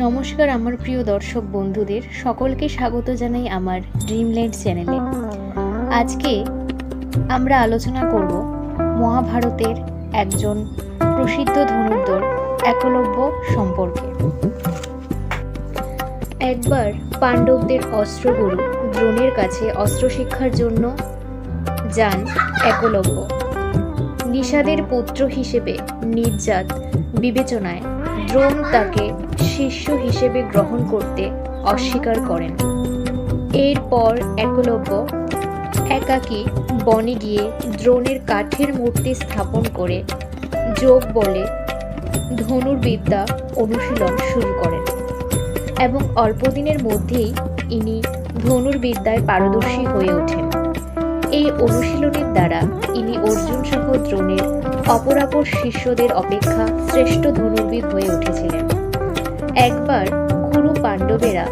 নমস্কার আমার প্রিয় দর্শক বন্ধুদের, সকলকে স্বাগত জানাই আমার ড্রিমল্যান্ড চ্যানেলে আজকে আমরা আলোচনা করব মহাভারতের একজন প্রসিদ্ধ ধনুর্ধর একলব্য সম্পর্কে। একবার পাণ্ডবদের অস্ত্রগুরু দ্রোণের কাছে অস্ত্র শিক্ষার জন্য যান একলব্য। নিষাদের পুত্র হিসেবে নির্যাত বিবেচনায় দ্রোণ তাকে শিষ্য হিসেবে গ্রহণ করতে অস্বীকার করেন। এরপর একলব্য একাকী বনে গিয়ে দ্রোণের কাঠের মূর্তি স্থাপন করে যোগ বলে ধনুর্বিদ্যা অনুশীলন শুরু করেন এবং অল্প দিনের মধ্যেই ইনি ধনুর্বিদ্যায় পারদর্শী হয়ে ওঠেন। এই অনুশীলনের দ্বারা ইনি অর্জুন সহ দ্রোণের অপরাপর শিষ্যদের অপেক্ষা শ্রেষ্ঠ ধনুর্বিদ হয়ে উঠেছিলেন। একবার কুরু পাণ্ডবেরা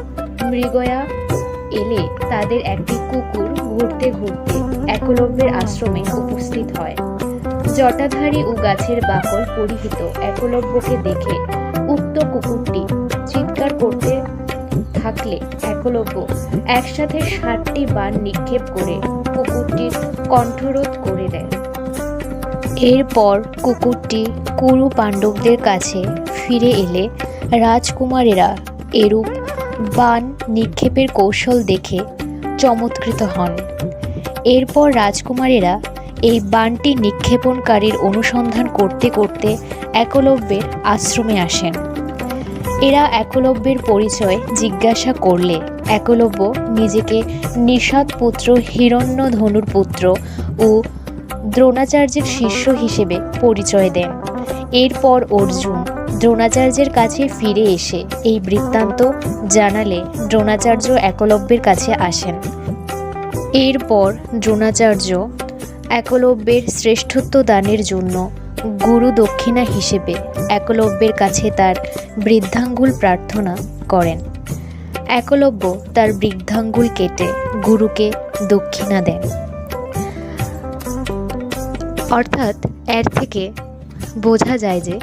মৃগয়া এলে তাদের একটি কুকুর ঘুরতে ঘুরতে একলব্যের আশ্রমে উপস্থিত হয়। জটাধারী ও গাছের বাকল পরিহিত একলব্যকে দেখে উক্ত কুকুরটি চিৎকার করতে থাকলে একলব্য একসাথে ষাটটি বান নিক্ষেপ করে কুকুরটির কণ্ঠরোধ করে দেয়। এরপর কুকুরটি কুরু পাণ্ডবদের কাছে ফিরে এলে রাজকুমারেরা এরূপ বান নিক্ষেপের কৌশল দেখে চমৎকৃত হন। এরপর রাজকুমারেরা এই বানটি নিক্ষেপণকারীর অনুসন্ধান করতে করতে একলব্যের আশ্রমে আসেন। এরা একলব্যের পরিচয় জিজ্ঞাসা করলে, একলব্য নিজেকে নিষাদ পুত্র হিরণ্য ধনুর পুত্র ও দ্রোণাচার্যের শিষ্য হিসেবে পরিচয় দেন। এরপর অর্জুন দ্রোণাচার্যের কাছে ফিরে এসে এই বৃত্তান্ত জানালে দ্রোণাচার্য একলব্যের কাছে আসেন। এরপর দ্রোণাচার্য একলব্যের শ্রেষ্ঠত্ব দানের জন্য গুরু দক্ষিণা হিসেবে একলব্যের কাছে তার বৃদ্ধাঙ্গুল প্রার্থনা করেন। একলব্য তার বৃদ্ধাঙ্গুল কেটে গুরুকে দক্ষিণা দেন। অর্থাৎ এর থেকে বোঝা যায় যে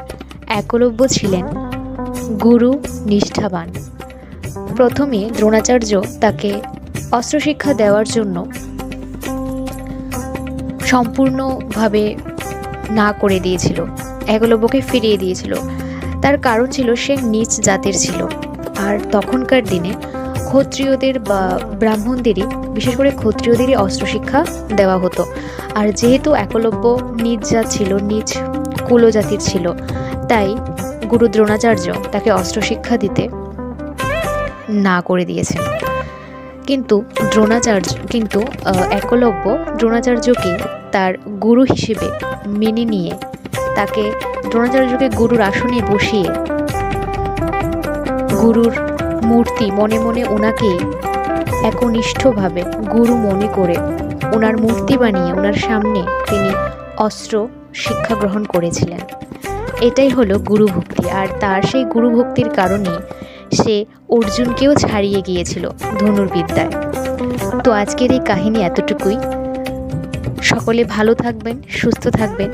একলব্য ছিলেন গুরু নিষ্ঠাবান। প্রথমে দ্রোণাচার্য তাকে অস্ত্রশিক্ষা দেওয়ার জন্য সম্পূর্ণভাবে না করে দিয়েছিল। একলব্যকে ফিরিয়ে দিয়েছিল। তার কারণ ছিল সে নিচ জাতের ছিল। আর তখনকার দিনে ক্ষত্রিয়দের বা ব্রাহ্মণদেরই, বিশেষ করে ক্ষত্রিয়দেরই অস্ত্রশিক্ষা দেওয়া হতো। আর যেহেতু একলব্য নিজ জাত ছিল, নিজ কুলজাতির ছিল, তাই গুরু দ্রোণাচার্য তাকে অস্ত্রশিক্ষা দিতে না করে দিয়েছেন। কিন্তু দ্রোণাচার্য, কিন্তু একলব্য দ্রোণাচার্যকে তার গুরু হিসেবে মেনে নিয়ে তাকে দ্রোণাচার্যকে গুরুর আসনে বসিয়ে গুরুর মূর্তি মনে মনে ওনাকে একনিষ্ঠভাবে গুরু মনে করে ওনার মূর্তি বানিয়ে ওনার সামনে তিনি অস্ত্র শিক্ষা গ্রহণ করেছিলেন। এটাই হলো গুরুভক্তি আর তার সেই গুরুভক্তির কারণেই সে অর্জুনকেও ছাড়িয়ে গিয়েছিল ধনুর্বিদ্যায়। তো আজকের এই কাহিনী এতটুকুই। সকলে ভালো থাকবেন, সুস্থ থাকবেন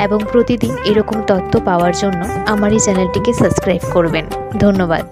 এবং প্রতিদিন এরকম তথ্য পাওয়ার জন্য আমার এই চ্যানেলটিকে সাবস্ক্রাইব করবেন। ধন্যবাদ।